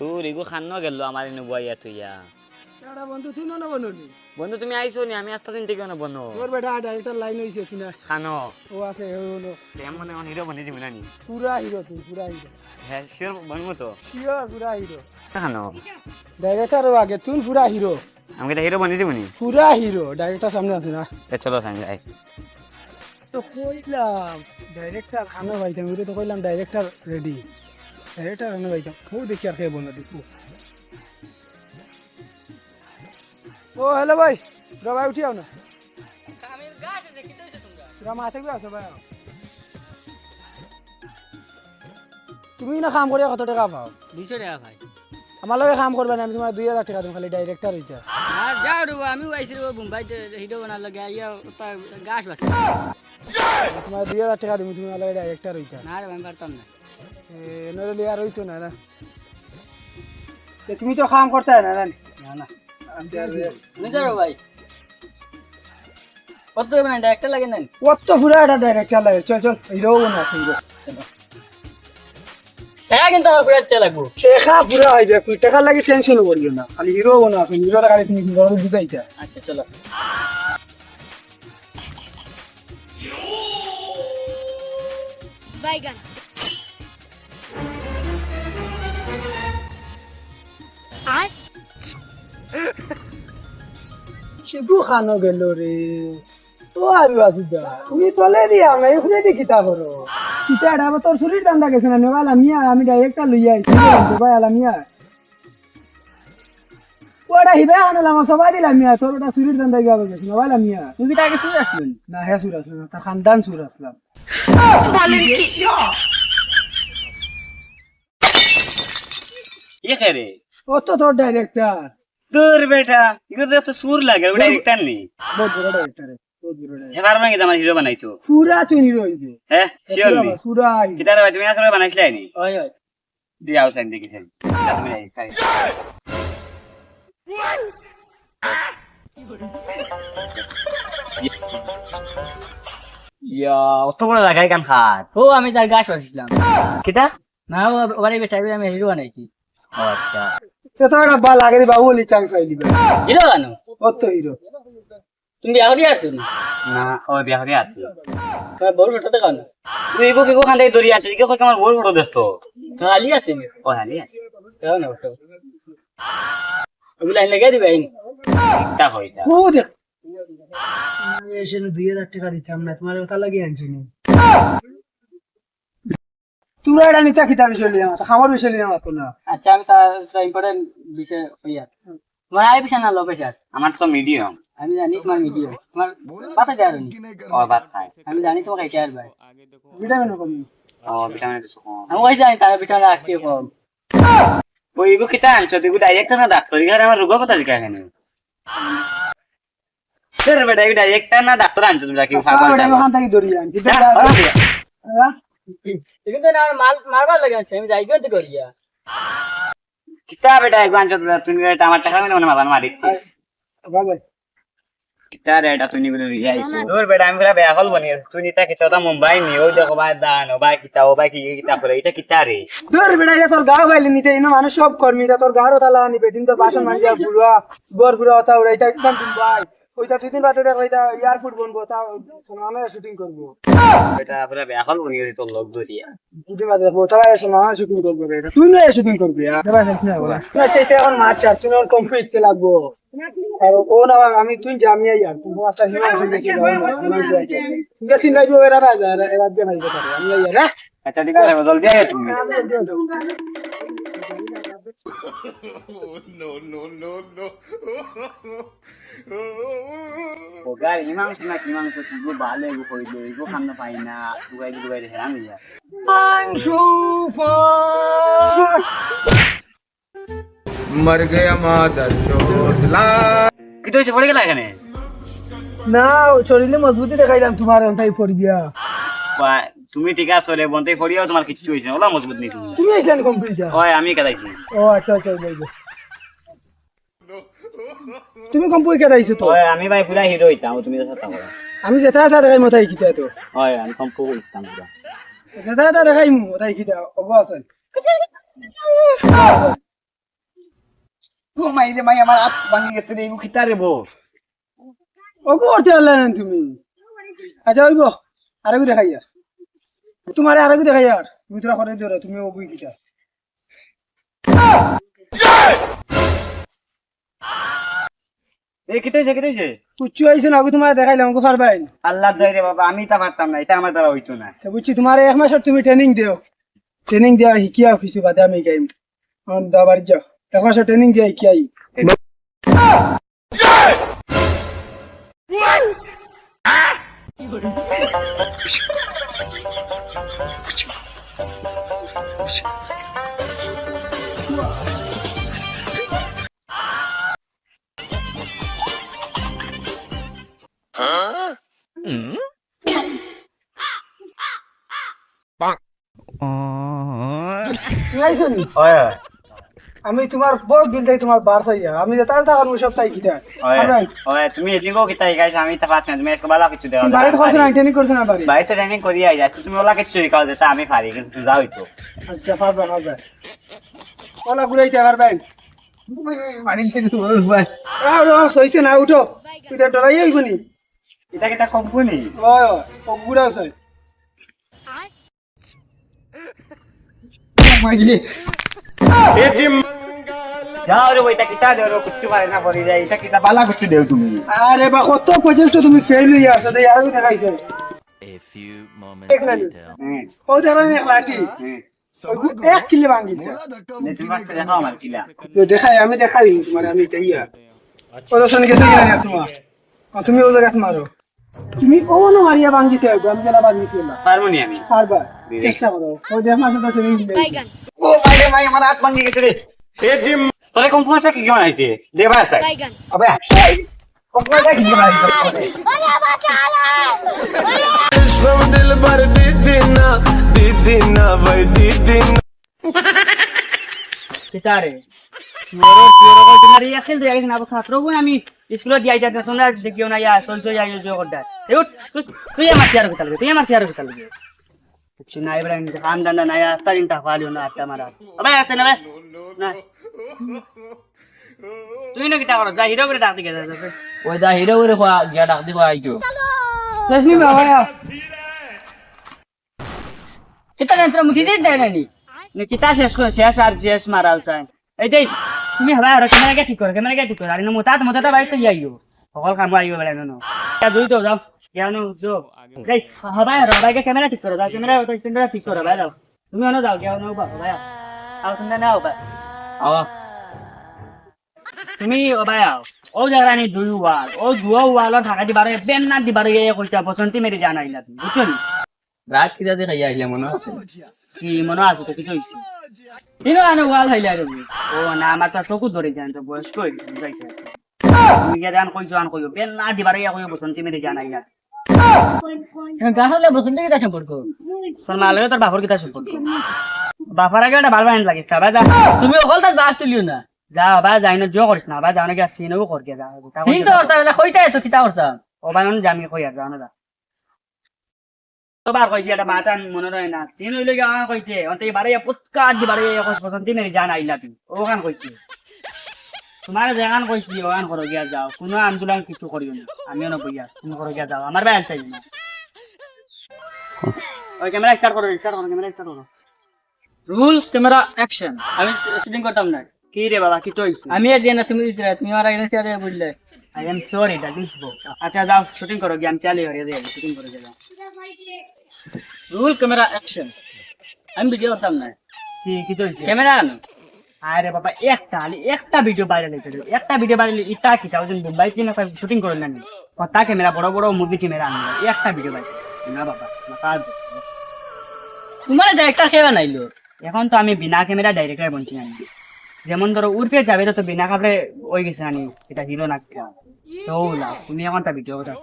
তোর এগো খান্ন গেল আমার এনে বইয়া তুইয়া এটা বন্ধু তুই না বননি বন্ধু তুমি আইসো নি? আমি আস্তে দিন থেকে না বন্ধু তোর বেটা ডাইরেক্টর লাইন হইছে তুই না। খানো ও আছে ও হলো। তেমন মনে হিরো বনে যাবি নানি পুরা হিরো তুই পুরা হিরো। হ্যাঁ শিওর বনবো তো? শিওর পুরা হিরো। খানো ডাইরেক্টর আগে তুই পুরা হিরো। আমাকে তো হিরো বনে যাব নি। পুরা হিরো ডাইরেক্টর সামনে আছে না? এ চলো সাইন যাই তো কইলাম ডাইরেক্টর খানো পাইতাম ওটা তো কইলাম ডাইরেক্টর রেডি ডাইরেক্টর খানো পাইতাম ও দেখি আর খেয়ে বন্ধু দেখো। ও হ্যালো ভাই। রা ভাই উঠিয়াও না। মাথা গিয়ে আছো ভাই। তুমি না কাম করে কত টাকা পাও? দুইশো টাকা ভাই। আমার লগে কাম করবে না আমি তোমার দুই হাজার টাকা দিম খালি ডাইরেক্টর হইতা। আর যাও রে আমি আইসি রে মুম্বাইতে হিরো বানার লাগে ইয়া গাছ বাসে তোমার দুই হাজার টাকা দিম তুমি আমার লগে ডাইরেক্টর হইতা। না রে আমি পারতাম না। নইলে আর হইতো না না। তুমি তো কাম করতে না না না। না তুমি যাও ভাই। কত ডাইরেক্টর লাগে নাই কত পুরা ডাইরেক্টর লাগে। চল চল হিরো না ঠিক টাকা কিন্তু আমার পুরো টাকা লাগবো। শেখা পুরা হইবে তুই টাকা লাগি টেনশন করিও না। খালি হিরো না তুমি হিরো দিতাইতা আচ্ছা চলো। বাইগান। শিবু খানো গেল রে। ও আর বাসুদা তুমি তলে দিয়া না এখানে দি কিতা করো। কিতা এটা তোর শরীর দান্দা গেছে না নেবাল আমিয়া আমি ডাইরেক্টর লইয়া আইছি। ভাই আলামিয়া ওটা হিবে আনলাম সবাই দিলাম মিয়া তোর ওটা শরীর দান্দা গিয়ে গেছে নেবাল আমিয়া তুমি কি টাকা শুনে আসলেন না হ্যাঁ সুর আসলাম না, তার খানদান সুর আসলাম। ইয়ে খেরে ও তো তোর ডাইরেক্টর তোর বেটা এগুলো তো সুর লাগে ওটা ডাইরেক্টর নেই। বহুত বড় ডাইরেক্টর বহুত বড় director। হেবার আমার হিরো বানাইতো। পুরা তুই হিরো হইবে হ্যাঁ শিওর নি। পুরা কিতার তুমি আসলে বানাইছিলে নি? ওই ওই দিয়ে আউট সাইড দেখেছেন তুমি যাই খাই। ইয়া অত বড় জায়গায় কান খাট ও আমি তার গাছ বাসছিলাম কিতা? না ওবারে বেটা আমি হিরো বানাইছি। আচ্ছা। তো তোর একটা বা লাগে বাবু বলি চান্স পাই দিবে। হিরো কেন কত হিরো। তুমি বিয়া করে আসছো না? না ও বিয়া হয়ে আছে তোমার বড় ফটো দেখাও না? তুই এগো কেগো খান থেকে দড়ি আছে এগো কই আমার বড় বড় দেখতো? তোমার আলি আছে ও হালি আছে। দেখাও না ফটো। ওগুলো লাইন লাগিয়ে দিবে আইন। তা হইতা ও দেখ। এসে দুই হাজার টাকা দিতাম না তোমার ওটা লাগিয়ে আনছি নি। তোরা এটা নিতা খিতা বিষয় নিয়ে বিষয় না আচ্ছা আমি তার ইম্পর্টেন্ট বিষয় হইয়া তোমার আই পয়সা না লো পয়সা আমার তো মিডিয়াম আমি জানি তোমার পাতা নি ও আমি জানি আসবে ভিটামিন কম। ও ভিটামিন দিছো আমি ওই জানি তার পিছনে রাখতে কম। ও এগো কিতা আনছো? তুই ডাইরেক্ট না ডাক্তার এখানে আমার রোগ কথা জিজ্ঞাসা এখানে তোর বেটা ডাইরেক্ট না ডাক্তার আনছো তুমি কি? ওখান থেকে আনছি। কিন্তু না মাল মারবার লাগে আছে আমি যাই কিন্তু করিয়া কিতা বেটা এগো আনছো তুমি তুমি এটা আমার টাকা মানে মাথা মারি বাবা কিতা রে এটা তুই নিগুলো রিয়া আইছো বেটা আমি বেটা বেয়া হল বনি কিতা তা মুম্বাই নি ওই দেখো ভাই দান ও ভাই কিতা ও ভাই কি কিতা করে এটা কিতা রে তোর বেটা এটা তোর গাও বাইলে নিতে ইনো মানুষ সব কর্মী এটা তোর গাড়ো তালা নিবে দিন তো বাসন মানজা বুড়া গর বুড়া ওটা ওটা এটা একদম ভাই ওইটা দুই দিন বাদ ওটা ওইটা এয়ারপোর্ট বনবো তা সোনালে শুটিং করব বেটা পুরা বেয়া হল বনি তোর লোক ধরিয়া দুদিন বাদ ওটা সোনালে শুটিং করব এটা তুই না শুটিং করবি না আচ্ছা এটা এখন মাছ চার তুই ওর কমপ্লিট কে লাগবো আর ও না আমি তুই জামিয়া ইয়ার তুই আচ্ছা হিমাংশু দেখি ঠিক আছে না এরা না এরা নাই আমি ইয়ার হ্যাঁ আচ্ছা ঠিক আছে জলদি আয় তুমি ও গাড়ি ইমাম না কি মাংস তুই ভালো এগো কইলো এগো খান না পাই না দুগাই দুগাই হেরান হইয়া মাংসু ফট मर गया मादर चोट ला কি তো হইছে পড়ে গেলা এখানে না শরীরে মজবুতি দেখাইলাম তোমার ওটাই পড় গিয়া বা, তুমি ঠিক আছে রে বনতে পড়িয়াও তোমার কিছু হইছে ওলা মজবুত নেই তুমি। তুমি এখানে কমপ্লিট ওই আমি কাদাইছি ও আচ্ছা আচ্ছা যাই। তুমি কম পয়সা দাইছো তো? ওই আমি ভাই পুরা হিরো হইতাম তুমি তো সাথে আমি যেটা এটা দেখাই মতাই খিতা তো। ওই আমি কম্পু হইতাম পুরা। যেটা এটা দেখাই মু ওটাই খিতা অব আছে ও মাই রে মাই আমার হাত ভাঙি গেছে রে কিতা রে বউ? ওগো করতে পারলে না তুমি। আচ্ছা ওইব আরেকু দেখাই আর। তোমার আরেকু দেখাই আর। তুমি তোরা করে দিও তুমি ওগুই কিটা। এ কিতেছে কিতেছে তুচ্ছু আইছে না ওকে তোমার দেখাইলাম ওকে পারবাই আল্লাহ দয় রে বাবা আমি তা পারতাম না এটা আমার দ্বারা হইতো না। তো বুঝছি তোমার এক মাসের তুমি ট্রেনিং দিও। ট্রেনিং দেওয়া শিকিয়া কিছু বাদে আমি গাইম। আমার যাবার যাও। এক মাসের ট্রেনিং দিয়া শিকিয়াই আইছো নি? হয় হয় আমি তোমার বহুত দিন থেকে তোমার বার চাই আমি যে তার টাকার সপ্তাহে কিটা হয় পারবাই হয় তুমি এদিকেও কিতা শিকাইছ আমি তা পাস না তুমি আজকে বালা কিছু বাড়িতে করছ না ট্রেনিং করছ না বাড়ি? ট্রেনিং করিয়ে আই যাস তুমি ওলা কিছু যেটা আমি পারি কিন্তু তুই যাও তো আচ্ছা পারবা পারবা ওলা ঘুরাইতে পারবেন সইছে না উঠো। তুই তো ডরাই হইব নি। এটা কিটা কোম্পানি যাও রে ওইটা পারে না পড়ি যায়। এটা বালা দেও তুমি? আরে বা কত তুমি ফেল হইয়া আছো দেই আরও দেখাইছে A few moments later. ও ধরো এক লাঠি। হ্যাঁ। এক কিলো দেখাই আমি দেখাই তোমার আমি চাইয়া ও তো শুনে গেছে কিনা তোমার? তুমি ও জায়গায় মারো। তুমি কখনো মারিয়া বাঙ্গিতে হবে আমি জেলা বাঙ্গিতে না পারব নি আমি পারবা চেষ্টা করো। ও দেখ মাসে তুমি ও ভাই রে ভাই আমার হাত ভাঙ্গি গেছে রে। এ জিম তোরে কম্পোসটা কি কেমন আইতে দেবা আছে। আবে কম্পোসটা কি কেমন আইতে ওরে বাচালা কৃষ্ণ দিল ভর দিদি না দিদি না ভাই দিদি না। কিতারে। মোর সিরো কল তুমি রিয়া খেল দিয়া গেছ না খাতরবো আমি স্কুলে দিয়া যাতে তোমরা দেখিও না ইয়া সই সই আইও জো করদা তুই আমার চেয়ার কথা লাগে তুই আমার চেয়ার কথা লাগে কিছু না এবার খান দান্দা না ইয়া তারিন টা ফালিও না আত্মা মারা আবে আছে না তুই না কিতা করো যা হিরো করে ডাক দিকে যা ওই দা হিরো করে খোয়া গিয়া ডাক দিব আইছো দেখি বাবা কিতা যন্ত্র মুঠি দিতে দেয় নানি নে? কিতা শেষ শেষ আর শেষ মারাল চাই। এই তুমি হবা আর ক্যামেরা কে ঠিক করো ক্যামেরা কে ঠিক করো আর মোটা মোটা বাইতে যাইও সকল কাম আইও বেলা নো দুই তো যাও। কেন যো দেই হবা আর হবা কে ক্যামেরা ঠিক করো যাও। ক্যামেরা তো স্ট্যান্ডার্ড ঠিক করো ভাই যাও। তুমি অন যাও কেন হবা ভাই আও। তুমি না হবা। আওয়া তুমি ভাই আও। ও জায়গা নি দুই ওয়াল ও দুয়া ওয়াল থাকা দিবারে বেন না দিবারে এ কইতা বসন্তি মেরে জানাই না তুমি বুঝছ রাত কিটা দেখে আইলে মনে আছে? কি মনে আছে তো কিছু হইছে। তিনো আনে ওয়াল হাইলা রে ও না আমার তো চকু ধরে যান তো বয়স্ক বুঝাইছে। তুমি গিয়ে আন কইছো আন কইও? বেন না দিবার ইয়া কইও বসন্তি মেরে জানাই না গাছলে বসন্ত কিটা সম্পর্ক? তোর মালরে তোর বাপর কিতা সম্পর্ক? বাপার আগে একটা ভালো বানিয়ে লাগিস তা বাজা। তুমি অকল তাক বাস তুলিও না? যা বা যাই না জো করিস না বা যাও নাকি সিনও কর কে যা সিন তো করতা কইতা আছো কিটা করতা ও বায়ন জামি কই আর যাও না বার কইছি এটা মাতান মনে রয় না। সিন হইলে গিয়ে আমার কইতে? অন্তে বারে পুৎকা দি বারে একশ বসন্তি মেরে জানাই না তুই। ও গান কইতে তোমার যেখান কইছি ওখান করো গিয়া যাও। কোনো আন্দোলন কিছু করিও না। আমিও না বইয়া তুমি করো গিয়া যাও। আমার বাইল চাই না। ওই ক্যামেরা স্টার্ট করো স্টার্ট করো ক্যামেরা স্টার্ট করো। রুল ক্যামেরা অ্যাকশন আমি শুটিং করতাম না। কি রে বাবা কি তো হইছে আমি আর যে না তুমি দিছিলা, তুমি আমার আগে চেয়ারে বুঝলে আই এম সরি ইজ আচ্ছা যাও শুটিং করো গিয়ে আমি চালিয়ে হরিয়ে দিয়ে শুটিং করে যাও। রুল ক্যামেরা অ্যাকশন আমি ভিডিও করতাম না। কি কি তো ক্যামেরা আনো। আরে বাবা একটা আলি একটা ভিডিও ভাইরাল একটা ভিডিও ভাইরাল ইটা কি? তাও যদি মুম্বাই চিনে শুটিং করে নেন কথা ক্যামেরা বড় বড় মুভি ক্যামেরা আনলো একটা ভিডিও ভাইরাল না বাবা না তার তোমার ডাইরেক্টর কে বানাইলো? এখন তো আমি বিনা ক্যামেরা ডাইরেক্টর বলছি আমি যেমন ধরো উর্ফে যাবে তো বিনা কাপড়ে ওই গেছে আমি এটা হিরো না তো না তুমি এখন তা ভিডিও কথা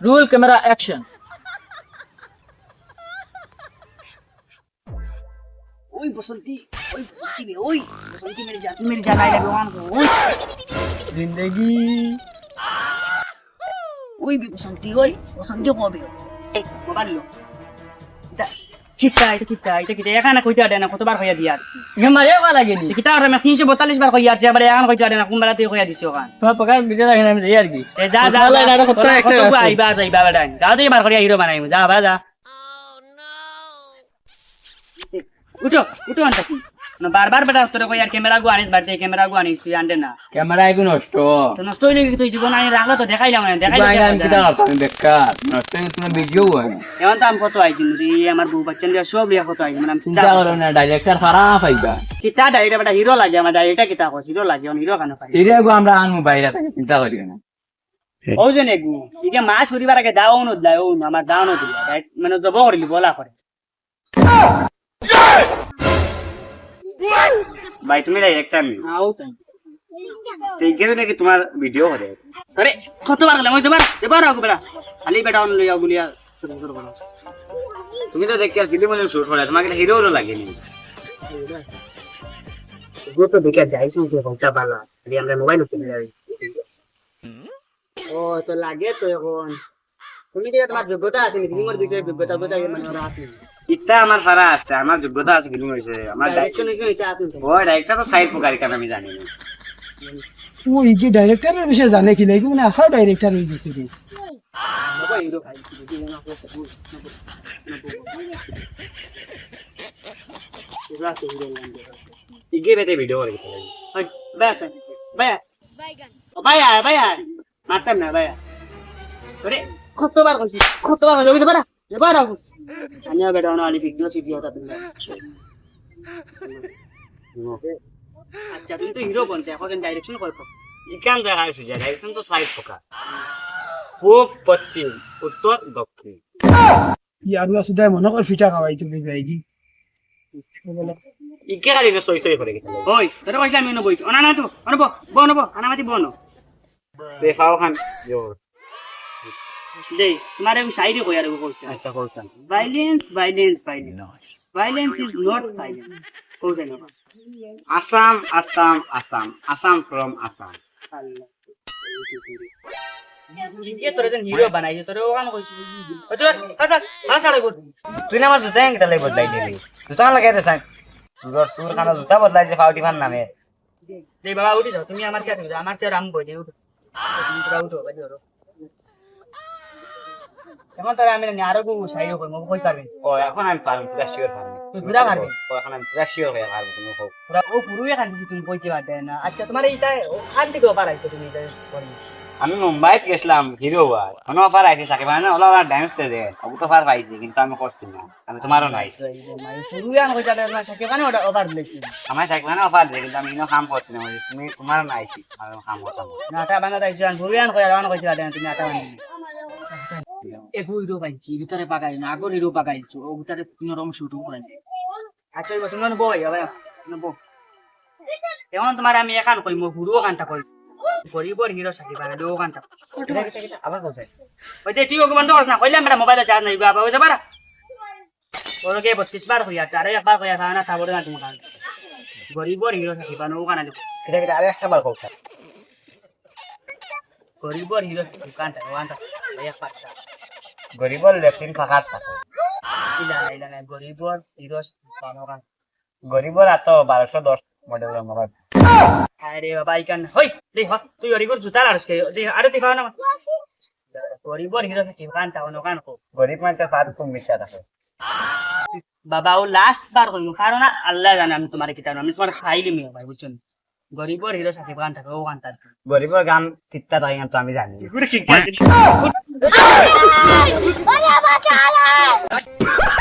রুল ক্যামেরা অ্যাকশন ওই বসন্তি ওই বসন্তি রে ওই বসন্তি মেরে যা মেরে যা গায়ে লাগবে ওখান ওই জিন্দগি ওই বি বসন্তি ওই বসন্তি কবে মোবাইল লো এটা কিতা এটা কিতা এটা কিতা এখানে কইতে আডে না কতবার কইয়া দিয়া আছি ইয়ে মারে কয়া লাগেনি কিতা আর আমি তিনশো বত্তাল্লিশ বার কইয়া আছি আবার এখন কইতে আডে না কোন বেলাতে কইয়া দিছো ওখান তোমার পকার ভিডিও লাগে না আমি যাই আর কি? এ যা যা না, কত একটা আছে। আইবা যাইবা বেটাই যাও তুই বার করিয়া হিরো বানাইমু যা বা যা। উঠো উঠো আনতা কি না বারবার বেটা তোর কই আর ক্যামেরা গো আনিস বাড়িতে ক্যামেরা গো আনিস তুই আনতে না। ক্যামেরা এগু নষ্ট। তো নষ্ট হইলে কি তুই জীবন আনি রাখল তো দেখাইলাম না বাইরে আমি কিতা দেখাইলাম করতাম বেকার। নষ্ট হয়ে তোমার ভিডিও হয় এমন তো আমি কত আইছি তুই আমার বউ বাচ্চা দিয়ে সব লিয়া কত আইছি মানে আমি চিন্তা করো না ডাইরেক্টর খারাপ পাইবা কিতা ডাইরেক্ট বেটা হিরো লাগে আমার ডাইরেক্ট কিতা কস হিরো লাগে হিরো কেন পাই এরিয়া গো আমরা আনব বাইরে থেকে চিন্তা করি না। ও যে নেগু ইকে মাছ হরিবার আগে দাও নো দাও ও আমার দাও নো দিলা মানে জব করিলি বলা করে। ভাই তুমি ডাইরেক্টর নি আও তাই তো এইখানে নাকি তোমার ভিডিও করে আরে কতবার গেলাম ওই যাবার যাবার আগো বেটা খালি বেটা অন লইয়া গুলিয়া তুমি তো দেখি আর ফিল্ম শুট করে তোমাকে হিরো লাগেনি। গ্রুপ তো দেখে যাইছি যে কোনটা ভালো আছে আমরা মোবাইল উপরে যাই ও তো লাগে তো এখন। তুমি যে তোমার যোগ্যতা আছে নাকি তোমার দিকে যোগ্যতা যোগ্যতা মানে ওরা আছে? ইতা আমার ফারা আছে আমার যোগ্যতা আছে ফিল্ম হয়েছে আমার ডাইরেকশন ও ডাইরেক্টর তো সাইড প্রকার কেন আমি জানি না। ও এই যে ডাইরেক্টরের বিষয়ে জানে কি লাগে মানে আসাও ডাইরেক্টর হয়ে গেছে রে। ইগে বেতে ভিডিও করে ব্যাস ভাইয়া ও ভাইয়া ভাইয়া মারতাম না কতবার কইছি? কতবার কইছি? বাড়া আও আমি বেটা অন আলি ভিডিও সিডিও তা তুমি আচ্ছা তুমি তো হিরো বনতে এখন ডাইরেকশন করছ ইকান দেখা আছে যে ডাইরেকশন তো সাইড ফোকাস পূব পশ্চিম উত্তর দক্ষিণ। ইয়ার বাসু দেয় মনে কর ফিটা খাওয়াই তুমি কি ইকে খালি না সই সই করে গেছে। ওই তোরা কইছিলাম আমি নবই অনা না তো অনব বন বো আনামাতি বন দেখাও খান। জোর। দেই তোমারে আমি সাইডে কই আর কইছি আচ্ছা বলছেন violence violence violence violence is not violence কইছে না আসাম আসাম আসাম। আসাম ফ্রম আসাম। ইকে তোরে যেন হিরো বানাইছে তোরে ও কাম কইছি? ও তোর আচ্ছা আচ্ছা রে তুই না আমার জুতা একটা লাই বদলাই দিলি। জুতা লাগাইতে চাই তোর সুর খানা জুতা বদলাই যে ফাউটি ফান নামে। দেই বাবা উঠি যাও। তুমি আমার কাছে আমার চেয়ে রাম তুমি উঠো ধরো। এখন তারা আমি না আরও কই মো কই পারবেন ও এখন আমি পারব পুরা শিওর পারব। তুই পুরা পারবি? ও এখন আমি পুরা শিওর হয়ে পারব তুমি হোক। পুরা ও পুরুই খান দিছি তুমি কইতে পারতে না। আচ্ছা তোমার এইটা খান দিকে পারাইছো তুমি এটা করি আমি মুম্বাইত গেছিলাম হিরো বার কোনো অফার আইছে চাকরি মানে ওলা ওলা ডান্স দে। দে অবু তো অফার পাইছি কিন্তু আমি করছি না। আমি তোমারও নাই। পুরুই আন কইতা না সাকে মানে ওটা ওভার দিছি আমার চাকরি মানে অফার দে কিন্তু আমি ইনো কাম করছি না তুমি তোমারও নাইছি আর কাম করতাম না। না বানা দাইছো আন পুরুই আন কইতা আন দেন তুমি আটা বানি একু হিরো পাইছি ভিতরে পাকাই না আগর হিরো পাকাইছো ও ভিতরে নরম শুটিং করাইছে আচ্ছা বস নন বই হবে নন বই এখন তোমার আমি এখান কই মো পুরো কানটা কই গরিবর হিরো সাকি বানা দো কানটা। আবার কোথায় ওই যে তুই ওকে বন্ধ করছ না কইলাম বেটা মোবাইলে চার্জ নাই বাবা ওই যাবার ওরকে বত্রিশ বার হইয়া আরে একবার হইয়া না তারপরে না তোমার কান। গরিবর হিরো সাকি বানা ও কানা এটা এটা আরে একটা বার কোথায় গরিবর হিরো সাকি কানটা কানটা। এক পাঁচটা গরিবর লেফটিন ফাঁকাত থাকে। গরিবর এত বারোশো দশ মডেলের মোবাইল আরে বাবা ইকান হই দেখ তুই গরিবর জুতা আরে তুই খাও না গরিবর হিরো সাকি কানটা ও কান কো। গরিব মানুষের ফাঁদ খুব মিশা থাকে। বাবা ও লাস্ট বার কইমু কারণ আল্লাহ জানে আমি তোমার কিতা আমি তোমার খাইলি মিও ভাই বুঝছেন গরিবর হিরো সাকিব খান থাকে ও গান তার গরিবের গান তিত্তা তাই তো আমি জানি अरे बचा ले